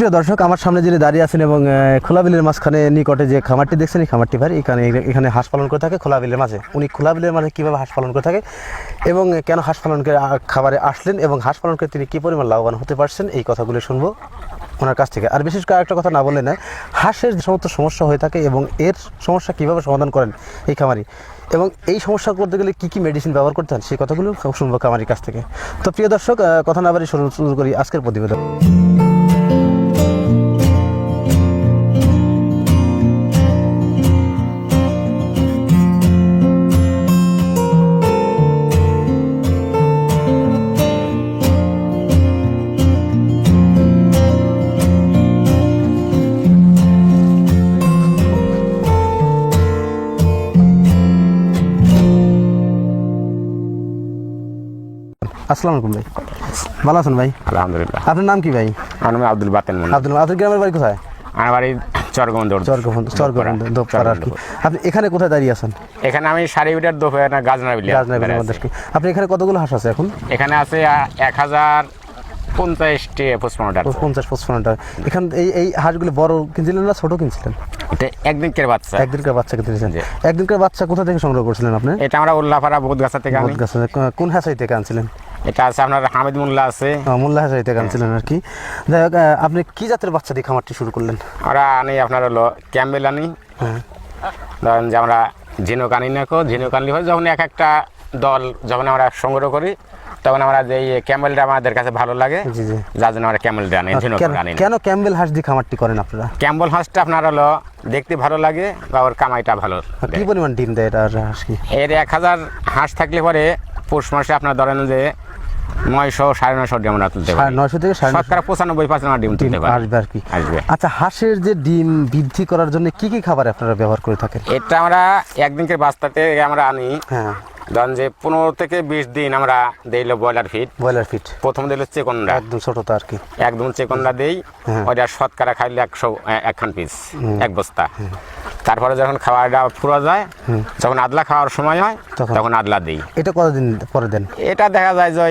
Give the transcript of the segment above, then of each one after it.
প্রিয় দর্শক আমার সামনে যিনি দাঁড়িয়ে আছেন এবং আহ, খোলা বিলের মাঝখানে নিকটে যে খামারটি দেখছেন এই খামারটি ভাই এখানে এখানে হাঁস পালন করে থাকে খোলা বিলের মাঝে। উনি খোলা বিলের মাঝে কীভাবে হাঁস পালন করে থাকে এবং কেন হাঁস পালন করে খাবারে আসলেন এবং হাঁস পালন করে তিনি কী পরিমাণ লাভবান হতে পারছেন এই কথাগুলো শুনব ওনার কাছ থেকে। আর বিশেষ করে একটা কথা না বললে না হাঁসের যে সমস্ত সমস্যা হয়ে থাকে এবং এর সমস্যা কীভাবে সমাধান করেন এই খামারি এবং এই সমস্যা করতে গেলে কী কী মেডিসিন ব্যবহার করতে হয় সেই কথাগুলো শুনব খামারির কাছ থেকে। তো প্রিয় দর্শক কথা না বাড়ি শুরু করি আজকের প্রতিবেদন। আসসালামু আলাইকুম ভাই। ভালো আছেন ভাই? আলহামদুলিল্লাহ। আপনার নাম কি ভাই? আমার নাম আব্দুল বাতেন আব্দুল আব্দুল গ্রামের বাড়ি কোথায়? আমার বাড়ি চরগন্ধ চরগবন্ধ চরগবন্ধ দোপাড়া আর কি। আপনি এখানে কোথায় দাঁড়িয়ে আছেন? এখানে আমি সাড়ে বিটার দোপে না গাজনা বিলিয়া। আপনি এখানে কতগুলো হাঁস আছে এখন? এখানে আছে এক হাজার পঞ্চাশটি পঁচপন্নটা পঞ্চাশ পঁচপন্নটা এখান এই এই হাঁসগুলো বড় কিনছিলেন না ছোট কিনছিলেন? একদিনকের বাচ্চা। একদিনকার বাচ্চা কিনছিলেন। একদিনকার বাচ্চা কোথা থেকে সংগ্রহ করছিলেন আপনি? এটা আমরা উল্লাপাড়া বোধ গাছা থেকে। বোধগাছা কোন হাসাই থেকে আনছিলেন? এটা আছে আপনার হামিদ মোল্লা আছে। মোল্লা হাসাই থেকে আনছিলেন আর কি যাই হোক আপনি কি জাতের বাচ্চা দিয়ে খামারটি শুরু করলেন? আমরা আনি আপনার হলো ক্যাম্বেল আনি। হ্যাঁ। ধরেন যে আমরা ঝিনুক আনি না কো ঝিনুক আনলি হয় যখন এক একটা দল যখন আমরা সংগ্রহ করি তখন আমরা যে এই ক্যাম্বেলটা আমাদের কাছে ভালো লাগে যার জন্য আমরা ক্যাম্বেলটা আনি কেন- আনি কেন ক্যাম্বেল হাঁস দিয়ে খামারটি করেন আপনারা? ক্যাম্বল হাঁসটা আপনার হলো দেখতে ভালো লাগে বা ওর কামাইটা ভালো কি পরিমাণ ডিম দেয় এটা হাঁস কি? এর এক হাজার হাঁস থাকলে পরে পৌষ মাসে আপনার ধরেন যে নয়শো সাড়ে নয়শো ডিম আমরা তুলতে পারি। নয়শো থেকে শতকরা পঁচানব্বই পার্সেন্ট ডিম ডিম তুলতে পারি। আসবে আর কি। আসবে। আচ্ছা হাঁসের যে ডিম বৃদ্ধি করার জন্য কি কি খাবার আপনারা ব্যবহার করে থাকেন? এটা আমরা একদিনকে বাস্তাতে আমরা আনি। হ্যাঁ। ধরেন যে পনেরো থেকে বিশ দিন আমরা দিল ব্রয়লার ফিট ব্রয়লার ফিট প্রথম দিল চেকনরা। একদম ছোট তো আর কি। একদম চেকনরা দেই হ্যাঁ। ওইটা শতকরা খাইলে একশো একখান পিস এক বস্তা। তারপরে যখন খাওয়াটা ফুরা যায় যখন আদলা খাওয়ার সময় হয় তখন? আদলা দিই। এটা কতদিন পরে দেন? এটা দেখা যায় যে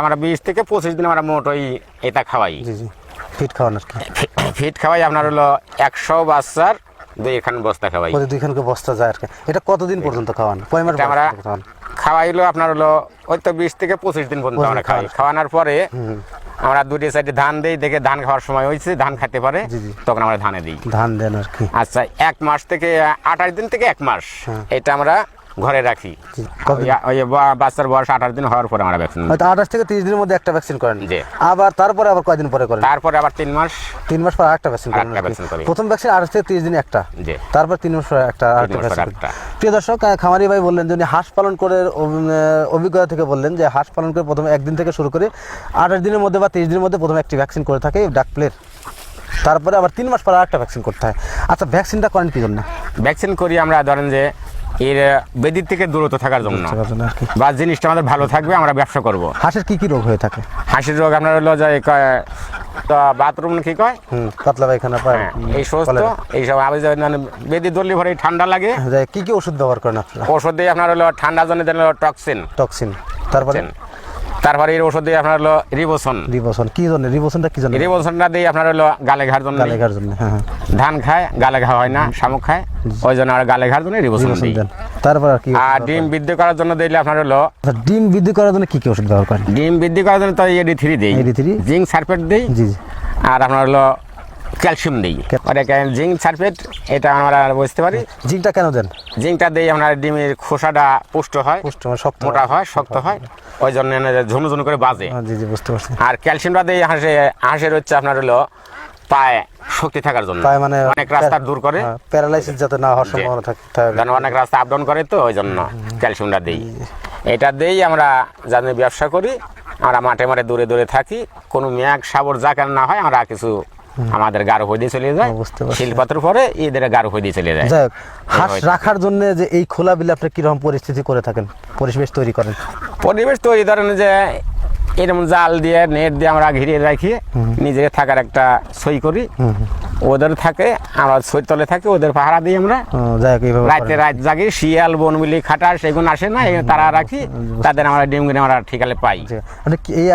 আমরা বিশ থেকে পঁচিশ দিন আমরা মোট ওই এটা খাওয়াই। ফিট খাওয়ান আর কি। ফিট খাওয়াই আপনার হলো একশো বাচ্চার দুই বস্তা খাওয়াই। প্রতি বস্তা যায় আর কি। এটা কতদিন পর্যন্ত খাওয়ান? কয় মাস আমরা খাওয়াইলো আপনার হলো ওই তো বিশ থেকে পঁচিশ দিন পর্যন্ত আমরা খাওয়াই। খাওয়ানোর পরে আমরা দুটি সাইডে ধান দিই দেখে ধান খাওয়ার সময় হয়েছে ধান খেতে পারে। তখন আমরা ধানে দিই। ধান দেন আর কি। আচ্ছা এক মাস থেকে আঠাশ দিন থেকে এক মাস। হ্যাঁ। এটা আমরা ঘরে রাখি। ওই- বাচ্চার বয়স আঠাশ দিন হওয়ার পরে আমরা ভ্যাকসিন হয়তো আঠাশ থেকে তিরিশ দিনের মধ্যে একটা ভ্যাকসিন করেন। জি। আবার তারপরে আবার কয়দিন পরে করেন? তারপরে আবার তিন মাস। তিন মাস পর একটা ভ্যাকসিন করেন। প্রথম ভ্যাকসিন আঠাশ থেকে তিরিশ দিন একটা। জি। তারপর তিন মাস পর একটা। প্রিয় দর্শক খামারি ভাই বললেন যে উনি হাঁস পালন করে অভিজ্ঞতা থেকে বললেন যে হাঁস পালন করে প্রথমে একদিন থেকে শুরু করে আঠাশ দিনের মধ্যে বা তিরিশ দিনের মধ্যে প্রথমে একটি ভ্যাকসিন করে থাকে ডাক প্লের তারপরে আবার তিন মাস পর আরেকটা ভ্যাকসিন করতে হয়। আচ্ছা ভ্যাকসিনটা করেন কি জন্য? ভ্যাকসিন করি আমরা ধরেন যে এর বেদির থেকে দূরত থাকার জন্য। বা জিনিসটা আমাদের ভালো থাকবে আমরা ব্যবসা করব। হাঁসের কি কি রোগ হয়ে থাকে? হাসির রোগ আপনার হলো যে তো বাথরুম কি কয়? পাতলা পায়খানা পায়। হ্যাঁ, এই সমস্ত এইসব আমি মানে বেদি দলি ভরে ঠান্ডা লাগে। কি কি ওষুধ ব্যবহার করেন আপনারা? ওষুধ দিয়ে আপনার হলো ঠান্ডা জন্য টক্সিন টক্সিন তারপরে? তারপরে এর ওষুধ দিয়ে আপনার হলো রিবোসন রিবোসন কি জন্য? রিবোসনটা কি জন্য? রিবোসনটা দিয়ে আপনার হলো গালে ঘাড় জন্য। গালে ঘাড় জন্য হ্যাঁ হ্যাঁ। ধান খায় গালে ঘা হয় না শামুক খায় ওই জন্য আর গালে ঘাড় জন্য রিবোসন দিই। দেন। তারপর আর কি আর ডিম বৃদ্ধি করার জন্য দিলে আপনার হলো আচ্ছা, ডিম বৃদ্ধি করার জন্য কি কি ওষুধ ব্যবহার করেন? ডিম বৃদ্ধি করার জন্য তো এডি থ্রি দিই। AD3? জিঙ্ক সালফেট দিই। জি জি। আর আপনার হলো ক্যালসিয়াম দিই। ওটা জিঙ্ক সালফেট এটা আমরা বুঝতে পারি। জিঙ্কটা কেন দেন? জিঙ্কটা দিই আপনার ডিমের খোসাটা পুষ্ট হয় পুষ্ট শক্ত মোটা হয়। শক্ত হয়। ওই জন্য ঝুনু ঝুনু করে বাজে। হ্যাঁ, জি জি বুঝতে পারছি। আর ক্যালসিয়ামটা দিই হাঁসে হাঁসের হচ্ছে আপনার হলো পায়ে শক্তি থাকার জন্য। তাই মানে অনেক রাস্তা দূর করে। প্যারালাইসিস যাতে না হওয়ার সম্ভাবনা থাকে। যেন অনেক রাস্তা আপ ডাউন করে তো ওই জন্য ক্যালসিয়ামটা দিই। এটা দিয়েই আমরা জানি ব্যবসা করি। আমরা মাঠে মাঠে দূরে দূরে থাকি। কোনো মেয়াক সাবর যা কেন না হয় আমরা কিছু আমাদের গাঢ় হয়ে চলে যায়। শিলপাত্র পরে এদের গাঢ় হয়ে চলে যায়। হাঁস রাখার জন্য যে এই খোলা বিলে আপনি কীরকম পরিস্থিতি করে থাকেন? পরিবেশ তৈরি করেন। পরিবেশ তৈরি ধরেন যে এরকম জাল দিয়ে নেট দিয়ে আমরা ঘিরে রাখি নিজেকে থাকার একটা সই করি। ওদের থাকে আমরা সই তলে থাকি ওদের পাহারা দিই আমরা। রাতে রাত জাগি শিয়াল বনমিলি খাটার সেগুন আসে না তারা রাখি তাদের আমরা ডিম কিনে আমরা ঠিকালে পাই। এই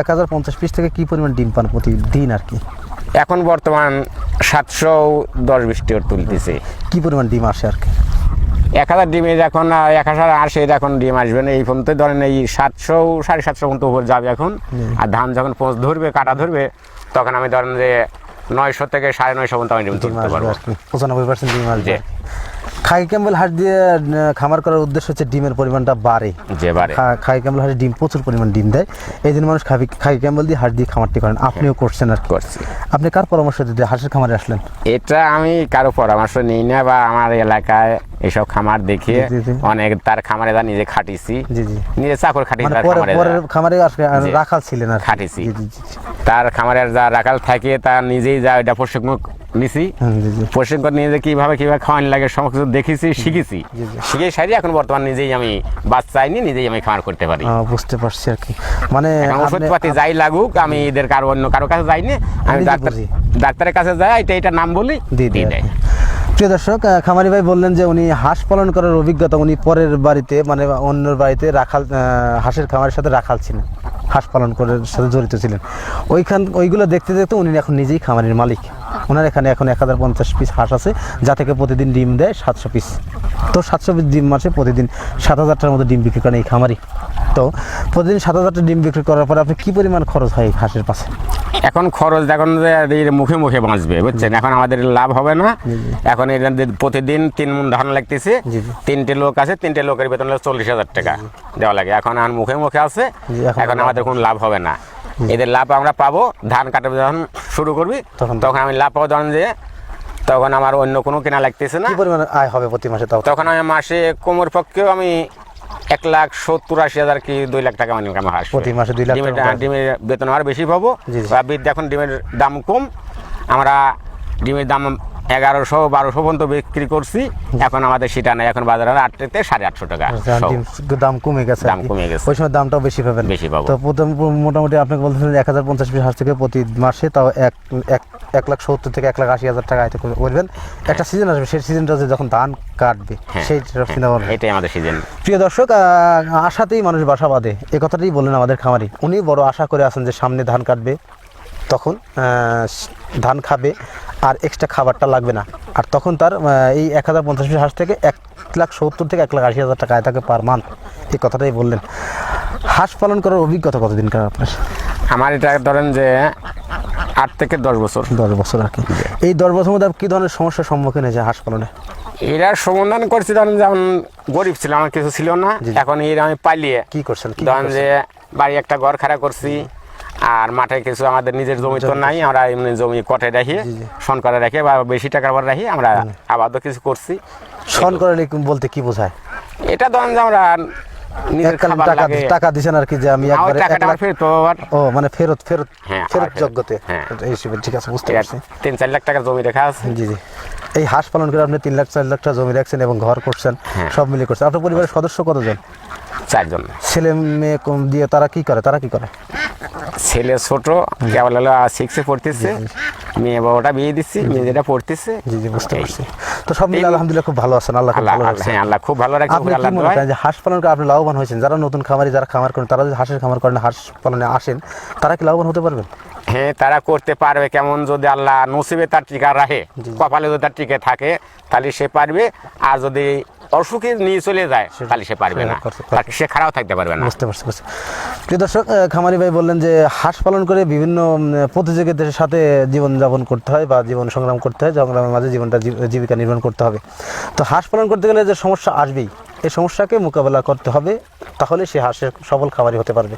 এক হাজার পঞ্চাশ পিস থেকে কি পরিমাণ ডিম পান প্রতিদিন আর কি? এখন বর্তমান সাতশো দশ বৃষ্টি তুলতেছে। কি পরিমাণ ডিম আসে আর কি? এক হাজার ডিমে এখন এক হাজার আসে এখন ডিম আসবে না এই তো ধরেন এই সাতশো সাড়ে সাতশো পর্যন্ত উপর যাবে এখন। আর ধান যখন পোঁচ ধরবে কাটা ধরবে তখন আমি ধরেন যে নয়শো থেকে সাড়ে নয়শো পর্যন্ত আমি ডিম তুলতে পারব। পঁচানব্বই পার্সেন্ট ডিম আসবে। খাই ক্যাম্বেল হাঁস দিয়ে খামার করার উদ্দেশ্য হচ্ছে ডিমের পরিমাণটা বাড়ে। যে বাড়ে। খাই ক্যাম্বেল হাঁস ডিম প্রচুর পরিমাণ ডিম দেয়। এই জন্য মানুষ খাবি খাই ক্যাম্বেল দিয়ে হাঁস দিয়ে খামারটি করেন। আপনিও করছেন আর করছি। আপনি কার পরামর্শ দিতে হাঁসের খামারে আসলেন? এটা আমি কারও পরামর্শ নিই না বা আমার এলাকায় এসব খামার দেখে জি, জি। অনেক তার খামারে যা নিজে খাটিছি। নিজে চাকর মানে তার খামারে। খামারে। রাখাল ছিলেন আর খাটিছি। তার খামারের যা রাখাল থাকে তা নিজেই যা এটা প্রশিক্ষণ নিছি। প্রশিক্ষণ নিয়ে যে কীভাবে কীভাবে খাওয়ানো লাগে কিছু দেখেছি শিখেছি। শিখে সারি এখন বর্তমান নিজেই আমি বাচ্চা আইনি নিজেই আমি খামার করতে পারি। বুঝতে পারছি আর কি। মানে ওষুধপাতি যাই লাগুক আমি এদের কারও অন্য কারও কাছে যাইনি আমি ডাক্তার ডাক্তারের কাছে যাই এটা এটা নাম বলি দিয়ে দেয় দেয় প্রিয় দর্শক খামারি ভাই বললেন যে উনি হাঁস পালন করার অভিজ্ঞতা উনি পরের বাড়িতে মানে অন্যের বাড়িতে রাখাল হাঁসের খামারের সাথে রাখাল ছিলেন, হাঁস পালন করার সাথে জড়িত ছিলেন। ওইখান, ওইগুলো দেখতে দেখতে উনি এখন নিজেই খামারের মালিক। ওনার এখানে এখন এক হাজার পঞ্চাশ পিস হাঁস আছে, যা থেকে প্রতিদিন ডিম দেয় সাতশো পিস তো সাতশো পিস ডিম মাসে প্রতিদিন সাত হাজারটার মতো ডিম বিক্রি করেন এই খামারি। তো প্রতিদিন সাত হাজারটা ডিম বিক্রি করার পরে আপনি কী পরিমাণ খরচ হয় এই হাঁসের পাশে? এখন খরচ দেখুন যে মুখে মুখে বাঁচবে বুঝছেন? এখন আমাদের লাভ হবে না। এখন প্রতিদিন তিন মন ধান লাগতেছে। তিনটে লোক আছে তিনটে লোকের বেতন চল্লিশ হাজার টাকা দেওয়া লাগে। এখন আর মুখে মুখে আছে এখন এখন আমাদের কোনো লাভ হবে না। এদের লাভ আমরা পাবো ধান কাটাবে যখন শুরু করবি তখন- আমি লাভ পাবো ধরেন যে তখন আমার অন্য কোনো কেনা লাগতেছে না। আয় হবে প্রতি মাসে তখন আমি মাসে কোমর পক্ষেও আমি এক লাখ সত্তর আশি হাজার কি দুই লাখ টাকা মানে ইনকাম হয়? প্রতি মাসে দুই লাখ ডিমের টাকা ডিমের বেতন আর বেশি পাবো। এখন ডিমের দাম কম। আমরা ডিমের দাম এগারোশো বারোশো পর্যন্ত বিক্রি করছি। এখন আমাদের সেটা নেই এখন বাজারে আট থেকে সাড়ে আটশো টাকা। আচ্ছা, দাম কমে গেছে দাম কমে গেছে। ওই সময় দামটাও বেশি পাবেন। বেশি পাবো। তো প্রথম মোটামুটি আপনাকে বলতেছেন এক হাজার পঞ্চাশ পিস হাঁস থেকে প্রতি মাসে তাও এক এক এক লাখ সত্তর থেকে এক লাখ আশি হাজার টাকা আয়তে করবেন। একটা সিজন আসবে সেই সিজনটা যখন ধান কাটবে হ্যাঁ, সেই চিন্তা ভাবনা। এটাই আমাদের সিজন প্রিয় দর্শক আশাতেই মানুষ বাসা বাঁধে। এ কথাটাই বললেন আমাদের খামারি। উনি বড় আশা করে আছেন যে সামনে ধান কাটবে তখন ধান খাবে। আর এক্সট্রা খাবারটা লাগবে না। আর তখন তার এই এক হাজার পঞ্চাশ পিস হাঁস থেকে এক লাখ সত্তর থেকে এক লাখ আশি হাজার টাকা আয় থাকে পার মান্থ এই কথাটাই বললেন। হাঁস পালন করার অভিজ্ঞতা কতদিন কার আপনার? আমার এটা ধরেন যে আট থেকে দশ বছর। দশ বছর আর কি। এই দশ বছর মধ্যে কী ধরনের সমস্যার সম্মুখীন হয়েছে হাঁস পালনে? এরা সমাধান করছি ধরেন যেমন গরিব ছিল আমার কিছু ছিল না। এখন এর আমি পালিয়ে কি করছেন? ধরেন যে বাড়ি একটা ঘর খাড়া করছি। আর মাঠে কিছু আমাদের নিজের জমি তো নাই আমরা এমনি জমি কটে রাখি। শন করে রাখি বা বেশি টাকা পর রাখি আমরা আবাদও কিছু করছি। শন করে বলতে কি বোঝায়? এটা ধরেন যে আমরা নিজের এককালীন টাকা টাকা দিছেন আর কি যে আমি না, ওই একবারে এক টাকাটা ফেরত ও মানে ফেরত ফেরত ফেরত যোগ্যতে। এই হিসেবে ঠিক আছে বুঝতে পারছি। তিন চার লাখ টাকার জমি রেখা আছে। জি জি। এই হাঁস পালন করে আপনি তিন লাখ চার লাখ টাকা জমি রাখছেন এবং ঘর করছেন হ্যাঁ। সব মিলে করছেন। আপনার পরিবারের সদস্য কতজন? চারজন। ছেলে মেয়ে কম দিয়ে তারা কি করে? তারা কি করে? ছেলে ছোট কেবল হলো সিক্সে পড়তেছে। মেয়ে বাবাটা বিয়ে দিচ্ছি মেয়ে যেটা পড়তেছে। জি জি বুঝতে পারছি। তো সব মিলে আলহামদুলিল্লাহ খুব ভালো আছেন আল্লাহ ভালো আল্লাহ- হ্যাঁ আল্লাহ খুব ভালো রাখছেন আপনি কি মনে করেন যে হাঁস পালন করে আপনি লাভবান হয়েছেন? যারা নতুন খামারি যারা খামার করেন তারা যদি হাঁসের খামার করেন হাঁস পালনে আসেন তারা কি লাভবান হতে পারবেন? হ্যাঁ তারা করতে পারবে কেমন যদি আল্লাহ নসিবে তার টিকা রাখে কপালে যদি তার টিকে থাকে তাহলে সে পারবে। আর যদি অসুখে নিয়ে চলে যায় তাহলে সে পারবে না। সে খারাপ থাকতে পারবে না। বুঝতে পারছি বুঝতে প্রিয় দর্শক খামারি ভাই বললেন যে হাঁস পালন করে বিভিন্ন উম, প্রতিযোগিতার সাথে জীবনযাপন করতে হয় বা জীবন সংগ্রাম করতে হয় সংগ্রামের মাঝে জীবনটা জীবিকা নির্মাণ করতে হবে। তো হাঁস পালন করতে গেলে যে সমস্যা আসবেই এই সমস্যাকে মোকাবেলা করতে হবে তাহলে সে হাঁসের সফল খামারি হতে পারবে।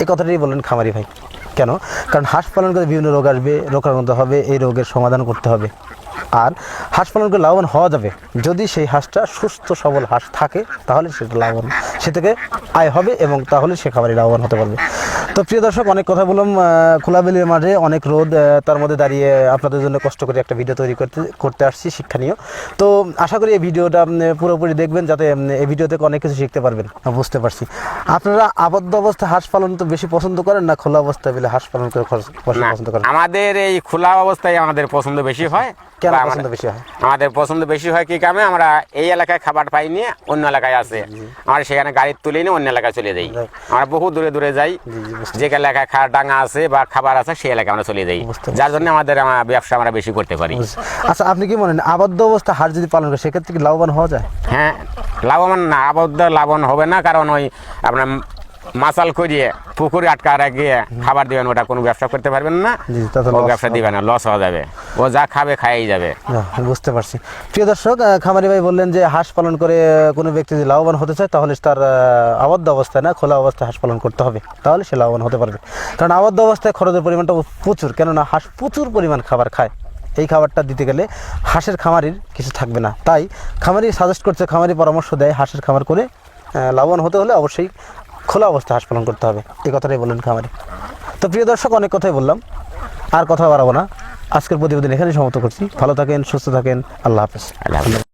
এই কথাটাই বললেন খামারি ভাই। কেন? কারণ হাঁস পালন করে বিভিন্ন রোগ আসবে, রোগাক্রান্ত হবে, এই রোগের সমাধান করতে হবে। আর হাঁস পালন করে লাভবান হওয়া যাবে। যদি সেই হাঁসটা সুস্থ, সবল হাঁস থাকে, তাহলে সেটা লাভবান, সে থেকে আয় হবে এবং তাহলে সে খাবারই লাভবান হতে পারবে। তো প্রিয় দর্শক অনেক কথা বললাম খোলাবেলির মাঠে অনেক রোদ তার মধ্যে দাঁড়িয়ে আপনাদের জন্য কষ্ট করে একটা ভিডিও তৈরি করতে করতে আসছি শিক্ষণীয়। তো আশা করি এই ভিডিওটা পুরোপুরি দেখবেন যাতে এই ভিডিও থেকে অনেক কিছু শিখতে পারবেন। বুঝতে পারছি। আপনারা আবদ্ধ অবস্থায় হাঁস পালন তো বেশি পছন্দ করেন না খোলা অবস্থায় বলে হাঁস পালন করে পছন্দ করেন? আমাদের এই খোলা অবস্থায় আমাদের পছন্দ বেশি হয়। কেন পছন্দ বেশি হয়? আমাদের পছন্দ বেশি হয় কি কামে আমরা এই এলাকায় খাবার পাই নিয়ে অন্য এলাকায় আছে। আমরা সেখানে গাড়ি তুলে নিয়ে অন্য এলাকায় চলে যাই। আমরা বহু দূরে দূরে যাই। যে এলাকায় খাওয়ার ডাঙা আছে বা খাবার আছে সেই এলাকায় আমরা চলে যাই। যার জন্য আমাদের ব্যবসা আমরা বেশি করতে পারি। আচ্ছা আপনি কি মনে আবদ্ধ অবস্থা হার যদি পালন করে সেক্ষেত্রে কি লাভবান হওয়া যায়? হ্যাঁ লাভবান না আবদ্ধ লাভবান হবে না কারণ ওই আপনার মাসাল করিয়ে পুকুরে আটকা রাখিয়ে খাবার দিবেন ওটা কোনো ব্যবসা করতে পারবেন না। ও ব্যবসা। দিবে না লস হওয়া যাবে। ও যা খাবে খাইই যাবে। বুঝতে পারছি। প্রিয় দর্শক খামারি ভাই বললেন যে হাঁস পালন করে কোনো ব্যক্তি যদি লাভবান হতে চায় তাহলে তার আবদ্ধ অবস্থায় না খোলা অবস্থায় হাঁস পালন করতে হবে। তাহলে সে লাভবান হতে পারবে। কারণ আবদ্ধ অবস্থায় খরচের পরিমাণটা প্রচুর কেননা হাঁস প্রচুর পরিমাণ খাবার খায়। এই খাবারটা দিতে গেলে হাঁসের খামারির কিছু থাকবে না। তাই খামারি সাজেস্ট করছে খামারি পরামর্শ দেয় হাঁসের খামার করে লাভবান হতে হলে অবশ্যই খোলা অবস্থায় হাঁস পালন করতে হবে। এই কথাটাই বললেন খামারে। তো প্রিয় দর্শক, অনেক কথাই বললাম। আর কথা বাড়াবো না। আজকের প্রতিবেদন এখানে সমাপ্ত করছি। ভালো থাকেন, সুস্থ থাকেন। আল্লাহ হাফেজ। আল্লাহ।